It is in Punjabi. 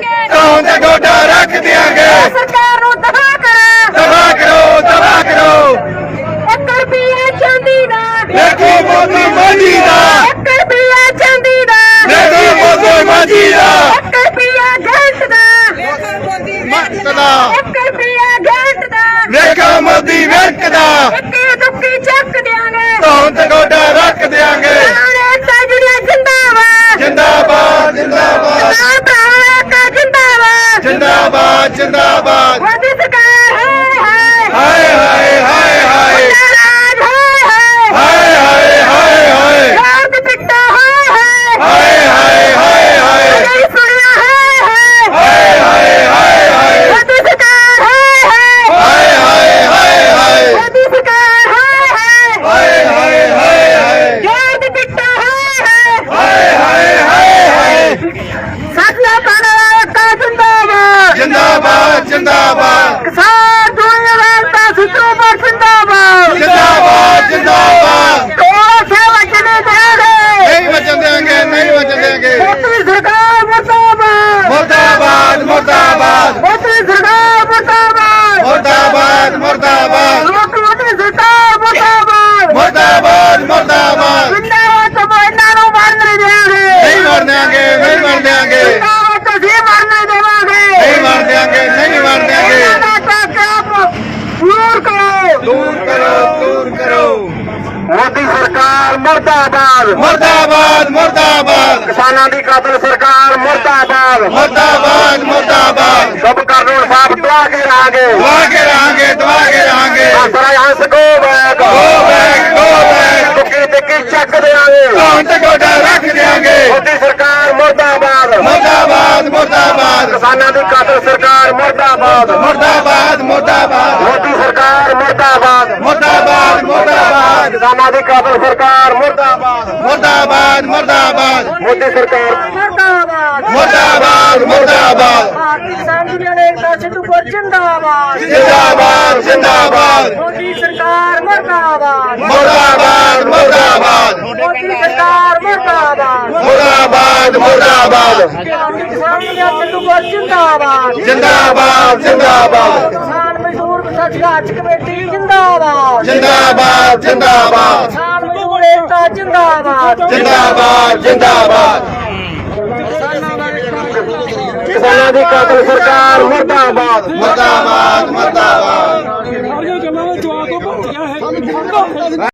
ਦਿਆਂਗੇ। ਕੌਣ ਤੇ ਗੋਡਾ ਰੱਖ ਦਿਆਂਗੇ। ਸਰਕਾਰ ਨੂੰ ਦਫਾ ਕਰ। ਦਵਾ ਕਰੋ ਦਵਾ ਕਰੋ। 1 ਰੁਪਿਆ ਚਾਂਦੀ ਦਾ। ਦੇਖੋ ਮੋਦੀ ਮੋਦੀ ਦਾ। 1 ਰੁਪਿਆ ਚਾਂਦੀ ਦਾ। ਦੇਖੋ ਮੋਦੀ ਮੋਦੀ ਦਾ। 1 ਰੁਪਿਆ ਗੈਸ ਦਾ। ਮੱਤ ਦਾ। 1 ਰੁਪਿਆ ਗੈਸ ਦਾ। ਦੇਖੋ ਮੋਦੀ ਵੇਖ ਦਾ। ਇੱਕੇ ਦੁੱਕੀ ਚੱਕ ਦਿਆਂਗੇ। ਕੌਣ ਤੇ ਗੋਡਾ ਰੱਖ ਦਿਆਂਗੇ। ਸਾਰੇ ਸਾਜੜੀਆਂ ਜਿੰਦਾਬਾਦ। ਜਿੰਦਾਬਾਦ। ਜਿੰਦਾਬਾਦ ਜਿੰਦਾਬਾਦ ਜਿੰਦਾਬਾਦ। ਕਿਸਾਨ ਦੁਨੀਆ ਦਾ ਸੁਤਰੋ ਪਰ ਜਿੰਦਾਬਾਦ। ਜਿੰਦਾਬਾਦ ਜਿੰਦਾਬਾਦ। ਕੋਲ ਸੇਵਾ ਚਲੇ ਜਾਗੇ ਨਹੀਂ ਵਚਨ ਦੇਾਂਗੇ ਨਹੀਂ ਵਚਨ ਦੇਾਂਗੇ ਮੋਦੀ ਸਰਕਾਰ ਮੁਰਦਾਬਾਦ ਮੁਰਦਾਬਾਦ ਮੁਰਦਾਬਾਦ ਮੋਦੀ ਸਰਕਾਰ ਮੁਰਦਾਬਾਦ ਮੁਰਦਾਬਾਦ ਮੁਰਦਾਬਾਦ ਮੋਦੀ ਸਰਕਾਰ ਮੁਰਦਾਬਾਦ ਮੁਰਦਾਬਾਦ ਮੁਰਦਾਬਾਦ ਜਿੰਦਾਬਾਦ ਤੋਂ ਇਹਨਾਂ ਨੂੰ ਮਰਨ ਨਹੀਂ ਦੇਵਾਂਗੇ ਨਹੀਂ ਮਰ ਦਿਆਂਗੇ ਨਹੀਂ ਮਰ ਦਿਆਂਗੇ ਜਿੰਦਾਬਾਦ ਤੋਂ ਜੀ ਮਰਨ ਦੇਵਾਂਗੇ ਨਹੀਂ ਮਰ ਦਿਆਂਗੇ ਨਹੀਂ ਮਰ ਦਿਆਂਗੇ ਇਹਨਾਂ ਦਾ ਟੱਕਰ ਦੂਰ ਕਰੋ ਦੂਰ ਕਰੋ ਦੂਰ ਕਰੋ। ਮੋਦੀ ਸਰਕਾਰ ਮੁਰਦਾਬਾਦ। ਮੁਰਦਾਬਾਦ ਮੁਰਦਾਬਾਦ। ਕਿਸਾਨਾਂ ਦੀ ਕਾਤਲ ਸਰਕਾਰ ਮੁਰਦਾਬਾਦ। ਮੁਰਦਾਬਾਦ ਮੁਰਦਾਬਾਦ। ਸਭ ਕਾਨੂੰਨ ਸਾਫ਼ ਦਵਾ ਕੇ ਰਾਂਗੇ। ਦਵਾ ਕੇ ਰਹਾਂਗੇ ਦਵਾ ਕੇ ਰਹਾਂਗੇ ਆਸਰਾ Hans go back go back go back ਟੁੱਕੀ ਟਿੱਕੀ ਚੱਕ ਦੇਾਂਗੇ ਕੌਣ ਤੇ ਗੋਡਾ ਰੱਖ ਦਿਆਂਗੇ। ਮੋਦੀ ਸਰਕਾਰ ਮੁਰਦਾਬਾਦ। ਮੁਰਦਾਬਾਦ ਮੁਰਦਾਬਾਦ। ਕਿਸਾਨਾਂ ਦੀ ਕਾਤਲ ਸਰਕਾਰ ਮੁਰਦਾਬਾਦ। ਮੁਰਦਾਬਾਦ ਮੁਰਦਾਬਾਦ ਮੋਦੀ ਸਰਕਾਰ ਮੁਰਦਾਬਾਦ ਮੁਰਦਾਬਾਦ ਮੁਰਦਾਬਾਦ ਕਿਸਾਨਾਂ ਦੀ ਕਾਤਲ ਸਰਕਾਰ ਮੁਰਦਾਬਾਦ ਮੁਰਦਾਬਾਦ ਮੁਰਦਾਬਾਦ ਮੋਦੀ ਸਰਕਾਰ ਮੁਰਦਾਬਾਦ ਮੁਰਦਾਬਾਦ ਮੁਰਦਾਬਾਦ ਭਾਰਤੀ ਕਿਸਾਨ ਦੁਨੀਆ ਨੇ ਏਕਤਾ ਸਿੱਧੂਪੁਰ ਜਿੰਦਾਬਾਦ ਜਿੰਦਾਬਾਦ ਜਿੰਦਾਬਾਦ ਮੋਦੀ ਸਰਕਾਰ ਮੁਰਦਾਬਾਦ ਮੁਰਦਾਬਾਦ ਮੁਰਦਾਬਾਦ ਮੋਦੀ ਸਰਕਾਰ ਮੁਰਦਾਬਾਦ ਮੁਰਦਾਬਾਦ ਮੁਰਦਾਬਾਦ ਭਾਰਤੀ ਕਿਸਾਨ ਦੁਨੀਆ ਸਿੱਧੂਪੁਰ ਜਿੰਦਾਬਾਦ ਜਿੰਦਾਬਾਦ ਜਿੰਦਾਬਾਦ ਕਿਸਾਨ ਮਜ਼ਦੂਰ ਸੰਘਰਸ਼ ਕਮੇਟੀ ਜਿੰਦਾਬਾਦ। ਜਿੰਦਾਬਾਦ। ਜਿੰਦਾਬਾਦ ਕਿਸਾਨ ਮਜ਼ਦੂਰ ਏਕਤਾ ਜਿੰਦਾਬਾਦ ਜਿੰਦਾਬਾਦ ਜਿੰਦਾਬਾਦ ਕਿਸਾਨਾਂ ਦੀ ਕਾਤਲ ਸਰਕਾਰ ਮੁਰਦਾਬਾਦ ਮੁਰਦਾਬਾਦ ਮੁਰਦਾਬਾਦ।